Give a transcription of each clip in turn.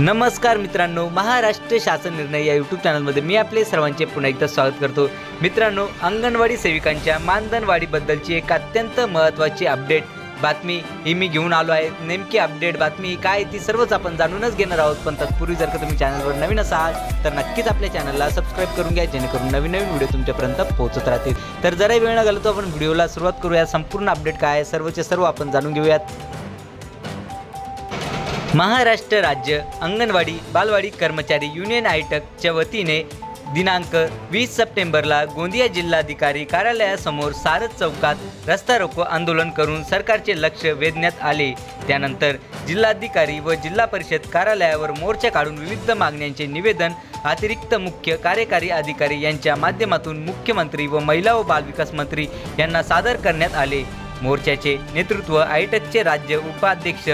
नमस्कार मित्रांनो महाराष्ट्र शासन निर्णय या यूट्यूब चॅनलमध्ये मी आपले सर्वांचे पुन्हा एकदा स्वागत करतो. मित्रांनो अंगणवाडी सेविकांच्या मानधनवाढीबद्दलची एक अत्यंत महत्त्वाची अपडेट बातमी ही मी घेऊन आलो आहे. नेमकी अपडेट बातमी काय ती सर्वच आपण जाणूनच घेणार आहोत. पण तत्पूर्वी जर का तुम्ही चॅनलवर नवीन असाल तर नक्कीच आपल्या चॅनलला सबस्क्राईब करून घ्या जेणेकरून नवीन नवीन व्हिडिओ तुमच्यापर्यंत पोहोचत राहतील. तर जराही वेळ न घालतो आपण व्हिडिओला सुरुवात करूया. संपूर्ण अपडेट काय आहे सर्वचे सर्व आपण जाणून घेऊयात. महाराष्ट्र राज्य अंगणवाडी बालवाडी कर्मचारी युनियन आयटकच्या वतीने दिनांक वीस सप्टेंबरला गोंदिया जिल्हाधिकारी कार्यालयासमोर सारद चौकात रस्ता रोको आंदोलन करून सरकारचे लक्ष वेधण्यात आले. त्यानंतर जिल्हाधिकारी व जिल्हा परिषद कार्यालयावर मोर्चा काढून विविध मागण्यांचे निवेदन अतिरिक्त मुख्य कार्यकारी अधिकारी यांच्या माध्यमातून मुख्यमंत्री व महिला व बालविकास मंत्री यांना सादर करण्यात आले. मोर्चाचे नेतृत्व आयटकचे राज्य उपाध्यक्ष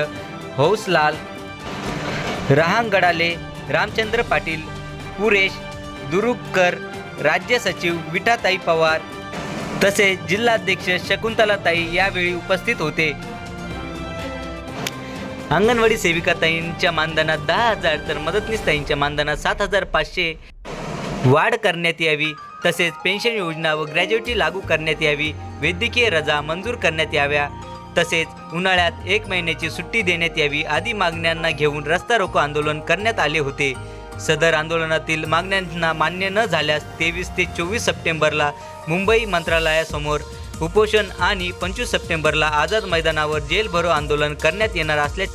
हौसलाल रहांगडाले रामचंद्र पाटील पुरेश दुरुपकर राज्य सचिव विठाताई पवार तसेच जिल्हाध्यक्ष शकुंतलाताई यावेळी उपस्थित होते. अंगणवाडी सेविकाताईंच्या मानधनात दहा हजार तर मदतनीसताईंच्या मानधनात सात हजार पाचशे वाढ करण्यात यावी तसेच पेन्शन योजना व ग्रॅज्युएटी लागू करण्यात यावी वैद्यकीय रजा मंजूर करण्यात याव्या तसेच उन्हाळ्यात एक महिन्याची सुट्टी देण्यात यावी आदी मागण्यांना घेऊन रस्ता रोको आंदोलन करण्यात आले होते. सदर आंदोलनातील मागण्यांना मान्य न झाल्यास तेवीस ते चोवीस सप्टेंबरला मुंबई मंत्रालयासमोर उपोषण आणि पंचवीस सप्टेंबरला आझाद मैदानावर जेल भरो आंदोलन करण्यात येणार असल्या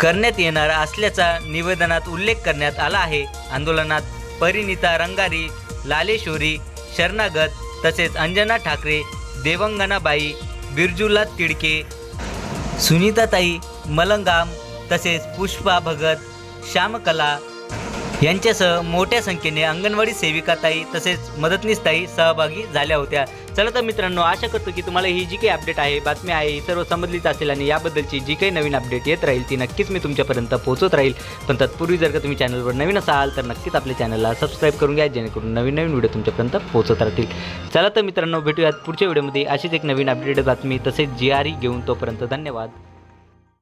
करण्यात येणार असल्याचा निवेदनात उल्लेख करण्यात आला आहे. आंदोलनात परिणिता रंगारी लालेश्वरी शरणागत तसेच अंजना ठाकरे देवंगनाबाई बिरजुला तिडके. सुनीताताई मलंगाम तसेच पुष्पा भगत श्यामकला यांच्यासह मोठ्या संख्येने अंगणवाडी सेविकाताई तसेच मदतनीसताई सहभागी झाल्या होत्या. चला तर मित्रांनो आशा करतो की तुम्हाला ही जी काही अपडेट आहे बातमी आहे ही सर्व समजलीच असेल आणि याबद्दलची जी काही नवीन अपडेट येत राहील ती नक्कीच मी तुमच्यापर्यंत पोहोचत राहील. पण तत्पूर्वी जर का तुम्ही चॅनलवर नवीन असाल तर नक्कीच आपल्या चॅनलला सबस्क्राईब करून घ्या जेणेकरून नवीन नवीन व्हिडिओ तुमच्यापर्यंत पोहोचत राहतील. चला तर मित्रांनो भेटूयात पुढच्या व्हिडिओमध्ये अशीच एक नवीन अपडेट बातमी तसेच जी आर घेऊन तोपर्यंत धन्यवाद.